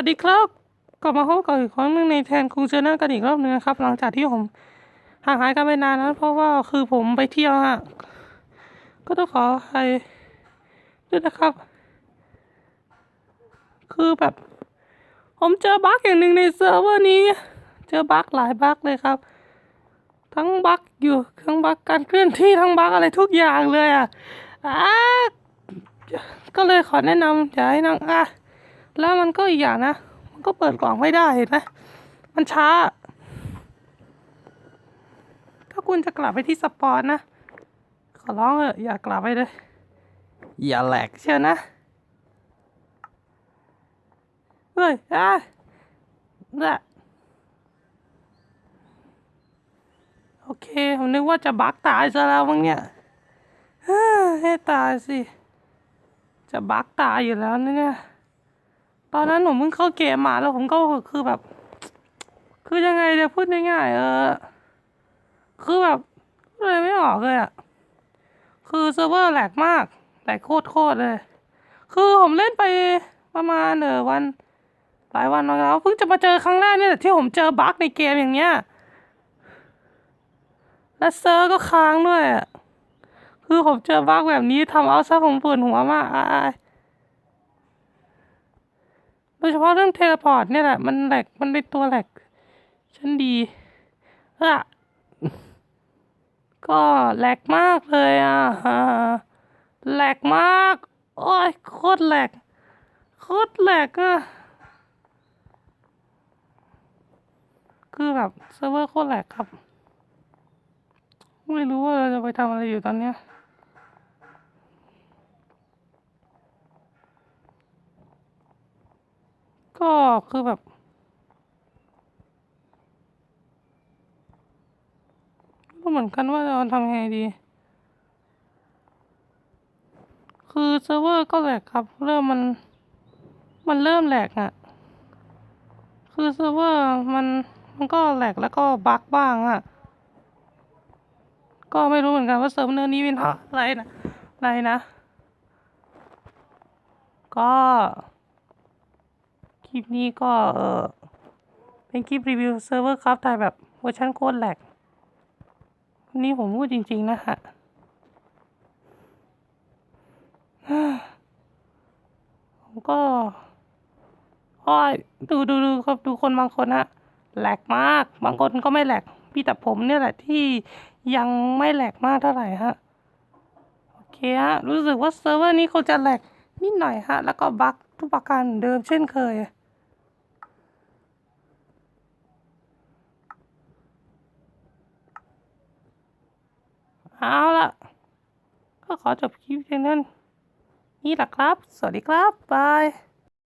วัสดีครับกลับมาพบกับอีกครั้งหนึงในแทนคุงเจอหน้ากันอีกรอบหนึงนะครับ หลังจากที่ผมห่างหายกันไปนานนะเพราะว่าคือผมไปเที่ยวฮะก็ต้องขออภัยด้วยนะครับ คือแบบ ผมเจอบั๊กอย่างหนึ่งในเซิร์ฟเวอร์นี้ เจอบั๊กหลายบั๊กเลยครับ ทั้งบั๊กอยู่ทั้งบั๊กการเคลื่อนที่ทั้งบั๊กอะไรทุกอย่างเลยอะอ่าก็เลยขอแนะนำอยาให้นั่งอะ แล้วมันก็อีกอย่างนะ มันก็เปิดกล่องไม่ได้เห็นไหมมันช้า ถ้าคุณจะกลับไปที่สปอนนะ ขอร้องเถอะอย่ากลับไปเลย อย่าแหลกเชียวนะ เฮ้ยอะน่ะโอเค ผมนึกว่าจะบักตายซะแล้วมั้งเนี่ยฮ้ยให้ตายสิ จะบักตายอยู่แล้วเนี่ย ตอนนั้นผมเพิ่งเข้าเกมมาแล้วผมก็คือแบบ คือยังไงจะพูดง่ายๆเออ คือแบบอะไรไม่ออกเลยอะคือเซิร์ฟเวอร์แหลกมากแหลกโคตรๆเลย คือผมเล่นไปประมาณเออวันหลายวันมาแล้วเพิ่งจะมาเจอครั้งแรกเนี่ยแหละที่ผมเจอบั๊กในเกมอย่างเงี้ยและเซิร์ฟก็ค้างด้วยอะคือผมเจอบั๊กแบบนี้ทำเอาซะผมปวดหัวมากอาย โดยเฉพาะเรื่องเทเลพอร์ตเนี่ยแหละ มันแหลกมันเป็นตัวแหลกฉันดีอะก็แหลกมากเลยอะฮะแหลกมาก โอ้ยโคตรแหลกโคตรแหลกอะคือแบบเซิร์ฟเวอร์โคตรแหลกครับ ไม่รู้ว่าเราจะไปทำอะไรอยู่ตอนเนี้ย ก็คือแบบ ก็เหมือนกันว่าจะทำยังไงดี คือเซิร์ฟเวอร์ก็แหลกครับ เริ่มมัน มันเริ่มแหลกอะ่ะ คือเซิร์ฟเวอร์มัน มันก็แหลกแล้วก็บั๊กบ้างอะ่ะ ก็ไม่รู้เหมือนกันว่าเซิร์ฟเวอร์นี้เป็นอะไรนะ อะไรนะ ก็ คลิปนี้ก็เออเป็นคลิปรีวิวเซิร์ฟเวอร์ครับถ่ายแบบเวอร์ชันโคตรแหลกนนี้ผมพูดจริง ๆ นะฮะผมก็อ้อยดูดูดูครับดูคนบางคนนะแหลกมาก บางคนก็ไม่แหลกพี่แต่ผมเนี่ยแหละที่ยังไม่แหลกมากเท่าไหร่ฮะโอเคฮะรู้สึกว่าเซิร์ฟเวอร์นี้คงจะแหลกนิดหน่อยฮะ แล้วก็บั๊กทุกประการเดิมเช่นเคย เอาละก็ขอจบคลิปเพียงนั้นนี่แหละครับ สวัสดีครับบาย